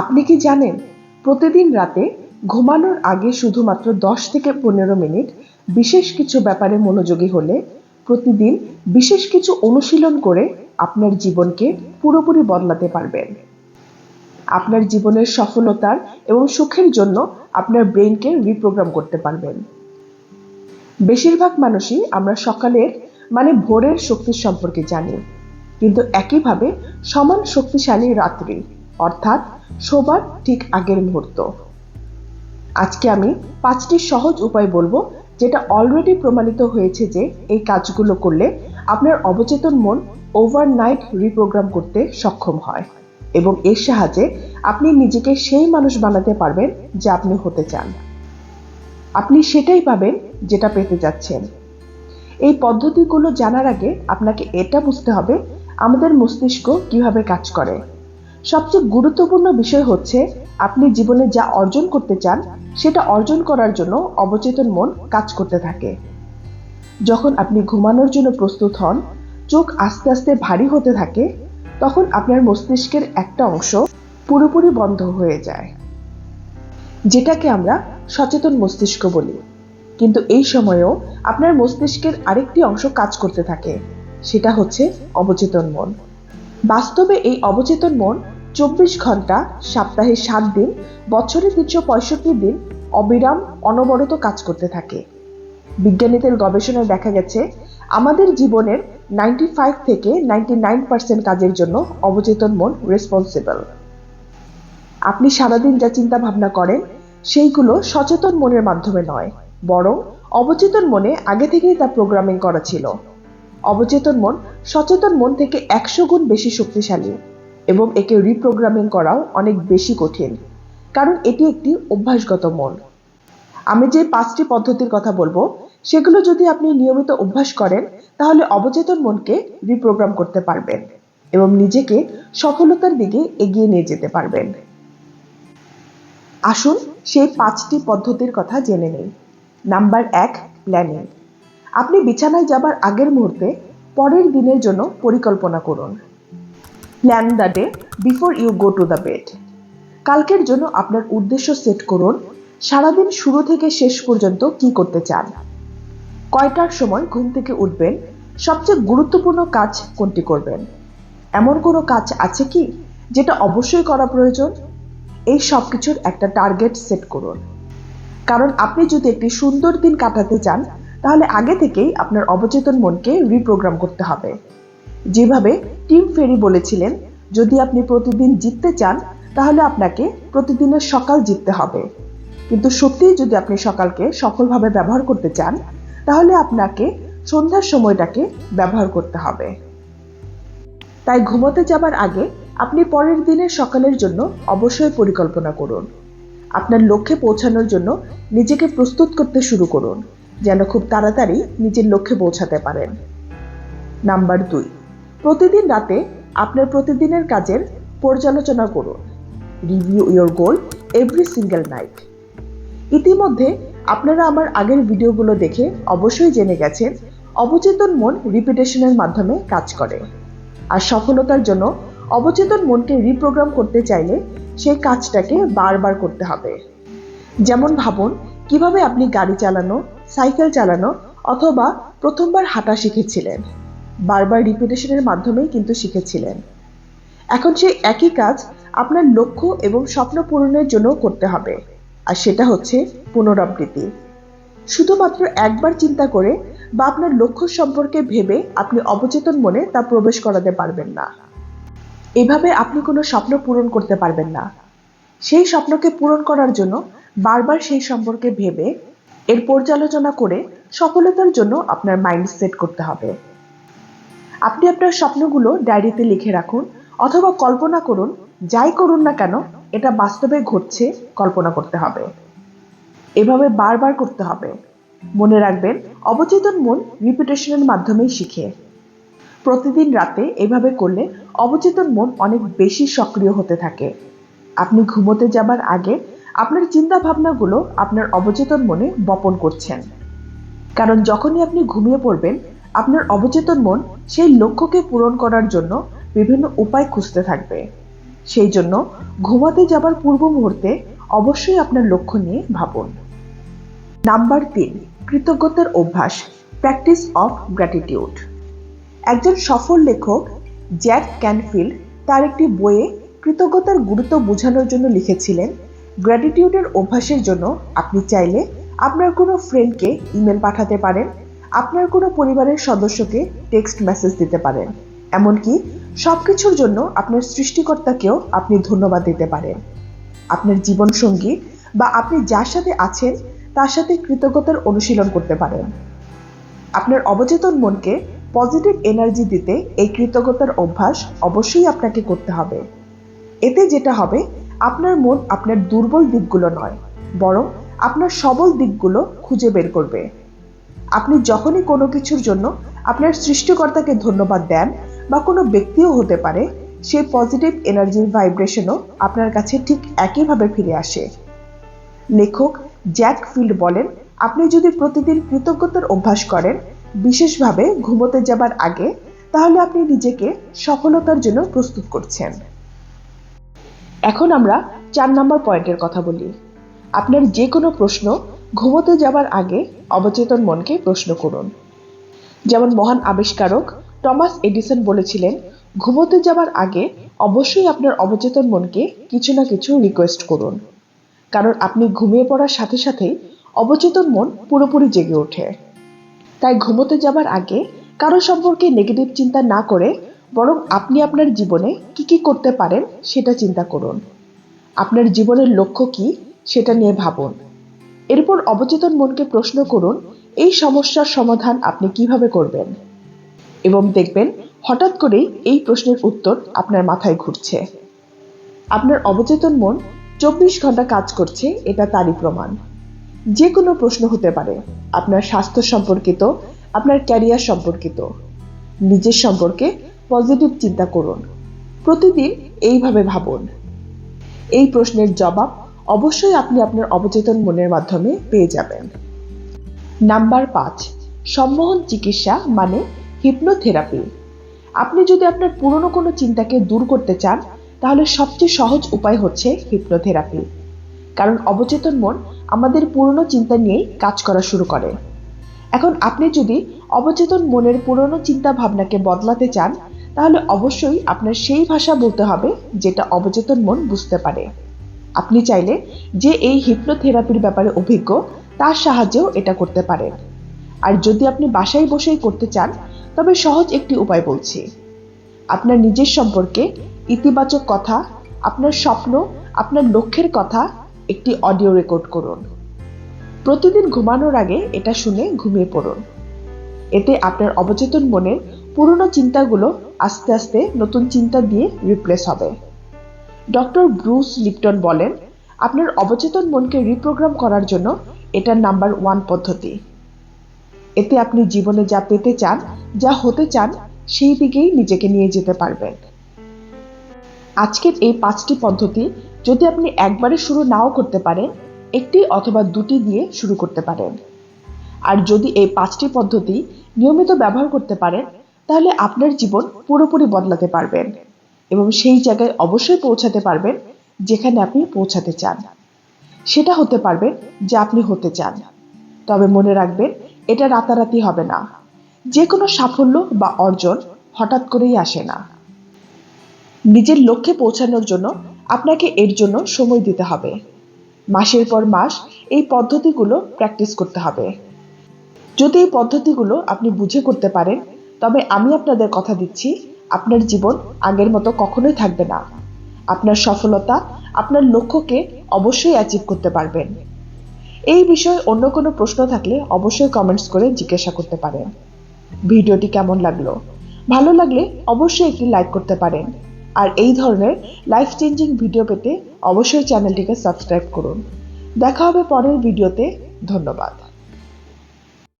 আপনি কি জানেন, প্রতিদিন রাতে ঘুমানোর আগে শুধুমাত্র দশ থেকে পনেরো মিনিট বিশেষ কিছু ব্যাপারে মনোযোগী হলে প্রতিদিন বিশেষ কিছু অনুশীলন করে আপনার জীবনকে পুরোপুরি বদলাতে পারবেন। আপনার জীবনের সফলতার এবং সুখের জন্য আপনার ব্রেনকে রিপ্রোগ্রাম করতে পারবেন। বেশিরভাগ মানুষই আমরা সকালের মানে ভোরের শক্তির সম্পর্কে জানি, কিন্তু একইভাবে সমান শক্তিশালী রাত্রি অর্থাৎ শোবার ঠিক আগের মুহূর্ত। আজকে আমি পাঁচটি সহজ উপায় বলব যেটা অলরেডি প্রমাণিত হয়েছে যে এই কাজগুলো করলে আপনার অবচেতন মন ওভারনাইট রিপ্রোগ্রাম করতে সক্ষম হয় এবং এর সাহায্যে আপনি নিজেকে সেই মানুষ বানাতে পারবেন যা আপনি হতে চান। আপনি সেটাই পাবেন যেটা পেতে যাচ্ছেন। এই পদ্ধতিগুলো জানার আগে আপনাকে এটা বুঝতে হবে, আমাদের মস্তিষ্ক কীভাবে কাজ করে। সবচেয়ে গুরুত্বপূর্ণ বিষয় হচ্ছে, আপনি জীবনে যা অর্জন করতে চান, সেটা অর্জন করার জন্য অবচেতন মন কাজ করতে থাকে। যখন আপনি ঘুমানোর জন্য প্রস্তুত হন, চোখ আস্তে আস্তে ভারী হতে থাকে, তখন আপনার মস্তিষ্কের একটা অংশ পুরোপুরি বন্ধ হয়ে যায়। যেটাকে আমরা সচেতন মস্তিষ্ক বলি। কিন্তু এই সময়েও আপনার মস্তিষ্কের আরেকটি অংশ কাজ করতে থাকে, সেটা হচ্ছে অবচেতন মন। বাস্তবে এই অবচেতন মন চব্বিশ ঘণ্টা, সপ্তাহে সাত দিন, বছরে তিনশো পঁয়ষট্টি দিন অবিরাম অনবরত কাজ করতে থাকে। বিজ্ঞানীদের গবেষণায় দেখা গেছে, আমাদের জীবনের নাইনটি ফাইভ থেকে নাইনটি নাইন পার্সেন্ট কাজের জন্য অবচেতন মন রেসপন্সিবল আপনি সারাদিন যা চিন্তা ভাবনা করেন, সেইগুলো সচেতন মনের মাধ্যমে নয়, বরং অবচেতন মনে আগে থেকেই তা প্রোগ্রামিং করা ছিল। অবচেতন মন সচেতন মন থেকে একশো গুণ বেশি শক্তিশালী। এবং একে রিপ্রোগ্রামিং করাও অনেক বেশি কঠিন, কারণ এটি একটি অভ্যাসগত মন আমি যে পাঁচটি পদ্ধতির কথা বলব, সেগুলো যদি আপনি নিয়মিত অভ্যাস করেন, তাহলে অবচেতন মনকে রিপ্রোগ্রাম করতে পারবেন এবং নিজেকে সফলতার দিকে এগিয়ে নিয়ে যেতে পারবেন। আসুন সেই পাঁচটি পদ্ধতির কথা জেনে নেই। নাম্বার এক প্ল্যানিং আপনি বিছানায় যাবার আগের মুহূর্তে পরের দিনের জন্য পরিকল্পনা করুন। Plan the day before you go to the bed কালকের জন্য আপনার উদ্দেশ্য সেট করুন, সারাদিন শুরু থেকে শেষ পর্যন্ত কি করতে চান? কয়টার সময় ঘুম থেকে উঠবেন? সবচেয়ে গুরুত্বপূর্ণ কাজ কোনটি করবেন? এমন কোনো কাজ আছে কি যেটা অবশ্যই করা প্রয়োজন? এই সব কিছুর একটা টার্গেট সেট করুন। কারণ আপনি যদি একটি সুন্দর দিন কাটাতে চান, তাহলে আগে থেকেই আপনার অবচেতন মনকে রিপ্রোগ্রাম করতে হবে। যেভাবে টিম ফেরি বলেছিলেন, যদি আপনি প্রতিদিন জিততে চান, তাহলে আপনাকে প্রতিদিনের সকাল জিততে হবে। কিন্তু সত্যিই যদি আপনি সকালকে সফলভাবে ব্যবহার করতে চান, তাহলে আপনাকে সন্ধ্যার সময়টাকে ব্যবহার করতে হবে। তাই ঘুমোতে যাবার আগে আপনি পরের দিনের সকালের জন্য অবশ্যই পরিকল্পনা করুন। আপনার লক্ষ্যে পৌঁছানোর জন্য নিজেকে প্রস্তুত করতে শুরু করুন, যেন খুব তাড়াতাড়ি নিজের লক্ষ্যে পৌঁছাতে পারেন। নাম্বার দুই। প্রতিদিন রাতে আপনার প্রতিদিনের কাজের পর্যালোচনা করুন। Review your goal every single night ইতিমধ্যে আপনারা আমার আগের ভিডিওগুলো দেখে অবশ্যই জেনে গেছেন, অবচেতন মন রিপিটেশনের মাধ্যমে কাজ করে। আর সফলতার জন্য অবচেতন মনকে রিপ্রোগ্রাম করতে চাইলে সেই কাজটাকে বারবার করতে হবে। যেমন ভাবুন, কীভাবে আপনি গাড়ি চালানো, সাইকেল চালানো অথবা প্রথমবার হাঁটা শিখেছিলেন। বারবার রিপিটেশনের মাধ্যমেই কিন্তু শিখেছিলেন। এখন সেই একই কাজ আপনার লক্ষ্য এবং স্বপ্ন পূরণের জন্য করতে হবে, আর সেটা হচ্ছে পুনরাবৃত্তি। শুধুমাত্র একবার চিন্তা করে বা আপনার লক্ষ্য সম্পর্কে ভেবে আপনি অবচেতন মনে তা প্রবেশ করাতে পারবেন না। এভাবে আপনি কোনো স্বপ্ন পূরণ করতে পারবেন না। সেই স্বপ্নকে পূরণ করার জন্য বারবার সেই সম্পর্কে ভেবে এর পর্যালোচনা করে সফলতার জন্য আপনার মাইন্ড সেট করতে হবে। আপনি আপনার স্বপ্নগুলো ডায়েরিতে লিখে রাখুন অথবা কল্পনা করুন, যাই করুন না কেন, এটা বাস্তবে ঘটছে, কল্পনা করতে হবে। এভাবে বারবার করতে হবে। মনে রাখবেন, অবচেতন মন রিপিটেশনের মাধ্যমেই শিখে। প্রতিদিন রাতে এভাবে করলে অবচেতন মন অনেক বেশি সক্রিয় হতে থাকে। আপনি ঘুমোতে যাবার আগে আপনার চিন্তা ভাবনাগুলো আপনার অবচেতন মনে বপন করছেন। কারণ যখনই আপনি ঘুমিয়ে পড়বেন আপনার অবচেতন মন সেই লক্ষ্যকে পূরণ করার জন্য বিভিন্ন উপায় খুঁজতে থাকবে। সেই জন্য ঘুমাতে যাবার পূর্ব মুহূর্তে অবশ্যই আপনার লক্ষ্য নিয়ে ভাবুন। নাম্বার তিন, কৃতজ্ঞতার অভ্যাস, প্র্যাকটিস অফ গ্র্যাটিটিউড। একজন সফল লেখক, জ্যাক ক্যানফিল্ড, তার একটি বইয়ে কৃতজ্ঞতার গুরুত্ব বোঝানোর জন্য লিখেছিলেন, গ্র্যাটিটিউডের অভ্যাসের জন্য আপনি চাইলে আপনার কোনো ফ্রেন্ডকে ইমেল পাঠাতে পারেন আপনার কোনো পরিবারের সদস্যকে টেক্সট মেসেজ দিতে পারেন। এমনকি সব কিছুর জন্য আপনার সৃষ্টিকর্তাকেও আপনি ধন্যবাদ দিতে পারেন। আপনার জীবনসঙ্গী বা আপনি যার সাথে আছেন, তার সাথে কৃতজ্ঞতার অনুশীলন করতে পারেন। আপনার অবচেতন মনকে পজিটিভ এনার্জি দিতে এই কৃতজ্ঞতার অভ্যাস অবশ্যই আপনাকে করতে হবে। এতে যেটা হবে, আপনার মন আপনার দুর্বল দিকগুলো নয়, বরং আপনার সবল দিকগুলো খুঁজে বের করবে। আপনি যখনই কোনো কিছুর জন্য আপনার সৃষ্টিকর্তাকে ধন্যবাদ দেন বা কোনো ব্যক্তিও হতে পারে সেই পজিটিভ এনার্জির ভাইব্রেশনও আপনার কাছে ঠিক একইভাবে ফিরে আসে। লেখক জ্যাক ফিল্ড বলেন, আপনি যদি প্রতিদিন কৃতজ্ঞতার অভ্যাস করেন, বিশেষভাবে ঘুমোতে যাবার আগে, তাহলে আপনি নিজেকে সফলতার জন্য প্রস্তুত করছেন। এখন আমরা চার নম্বর পয়েন্টের কথা বলি। আপনার যে কোনো প্রশ্ন ঘুমোতে যাবার আগে অবচেতন মনকে প্রশ্ন করুন। যেমন মহান আবিষ্কারক টমাস এডিসন বলেছিলেন, ঘুমোতে যাবার আগে অবশ্যই আপনার অবচেতন মনকে কিছু না কিছু রিকোয়েস্ট করুন। কারণ আপনি ঘুমিয়ে পড়ার সাথে সাথেই অবচেতন মন পুরোপুরি জেগে ওঠে। তাই ঘুমোতে যাবার আগে কারও সম্পর্কে নেগেটিভ চিন্তা না করে বরং আপনি আপনার জীবনে কি কি করতে পারেন সেটা চিন্তা করুন। আপনার জীবনের লক্ষ্য কি সেটা নিয়ে ভাবুন। এরপর অবচেতন মনকে প্রশ্ন করুন, এই সমস্যার সমাধান আপনি কীভাবে করবেন? এবং দেখবেন, হঠাৎ করেই এই প্রশ্নের উত্তর আপনার মাথায় ঘুরছে। আপনার অবচেতন মন চব্বিশ ঘণ্টা কাজ করছে, এটা তারই প্রমাণ। যে কোনো প্রশ্ন হতে পারে, আপনার স্বাস্থ্য সম্পর্কিত, আপনার ক্যারিয়ার সম্পর্কিত। নিজের সম্পর্কে পজিটিভ চিন্তা করুন। প্রতিদিন এইভাবে ভাবুন। এই প্রশ্নের জবাব অবশ্যই আপনি আপনার অবচেতন মনের মাধ্যমে পেয়ে যাবেন। নাম্বার পাঁচ, সম্মোহন চিকিৎসা মানে হিপনোথেরাপি আপনি যদি আপনার পুরনো কোনো চিন্তাকে দূর করতে চান, তাহলে সবচেয়ে সহজ উপায় হচ্ছে হিপনোথেরাপি কারণ অবচেতন মন আমাদের পুরনো চিন্তা নিয়েই কাজ করা শুরু করে। এখন আপনি যদি অবচেতন মনের পুরনো চিন্তা ভাবনাকে বদলাতে চান, তাহলে অবশ্যই আপনার সেই ভাষা বলতে হবে যেটা অবচেতন মন বুঝতে পারে। আপনি চাইলে যে এই হিপনোথেরাপির ব্যাপারে অভিজ্ঞ, তার সাহায্যেও এটা করতে পারেন। আর যদি আপনি বাসায় বসেই করতে চান, তবে সহজ একটি উপায় বলছি। আপনার নিজের সম্পর্কে ইতিবাচক কথা, আপনার স্বপ্ন, আপনার লক্ষ্যের কথা একটি অডিও রেকর্ড করুন। প্রতিদিন ঘুমানোর আগে এটা শুনে ঘুমিয়ে পড়ুন। এতে আপনার অবচেতন মনের পুরনো চিন্তাগুলো আস্তে আস্তে নতুন চিন্তা দিয়ে রিপ্লেস হবে। ডক্টর ব্রুস লিপটন বলেন, আপনার অবচেতন মনকে রিপ্রোগ্রাম করার জন্য এটার নাম্বার ওয়ান পদ্ধতি। এতে আপনি জীবনে যা পেতে চান, যা হতে চান, সেই দিকেই নিজেকে নিয়ে যেতে পারবেন। আজকের এই পাঁচটি পদ্ধতি যদি আপনি একবারে শুরু নাও করতে পারেন, একটি অথবা দুটি দিয়ে শুরু করতে পারেন। আর যদি এই পাঁচটি পদ্ধতি নিয়মিত ব্যবহার করতে পারেন, তাহলে আপনার জীবন পুরোপুরি বদলাতে পারবেন। এবং সেই জায়গায় অবশ্যই পৌঁছাতে পারবেন যেখানে আপনি পৌঁছাতে চান। সেটা হতে পারবেন যে আপনি হতে চান। তবে মনে রাখবেন, এটা রাতারাতি হবে না। যে কোনো সাফল্য বা অর্জন হঠাৎ করেই আসে না। নিজের লক্ষ্যে পৌঁছানোর জন্য আপনাকে এর জন্য সময় দিতে হবে। মাসের পর মাস এই পদ্ধতিগুলো প্র্যাকটিস করতে হবে। যদি এই পদ্ধতিগুলো আপনি বুঝে করতে পারেন, তবে আমি আপনাদের কথা দিচ্ছি আপনার জীবন আগের মতো কখনোই থাকবে না। আপনার সফলতা আপনার লক্ষ্যকে অবশ্যই অ্যাচিভ করতে পারবেন। এই বিষয়ে অন্য কোনো প্রশ্ন থাকলে অবশ্যই কমেন্টস করে জিজ্ঞাসা করতে পারেন। ভিডিওটি কেমন লাগল? ভালো লাগলে অবশ্যই একটি লাইক করতে পারেন। আর এই ধরনের লাইফ চেঞ্জিং ভিডিও পেতে অবশ্যই চ্যানেলটিকে সাবস্ক্রাইব করুন। দেখা হবে পরের ভিডিওতে ধন্যবাদ।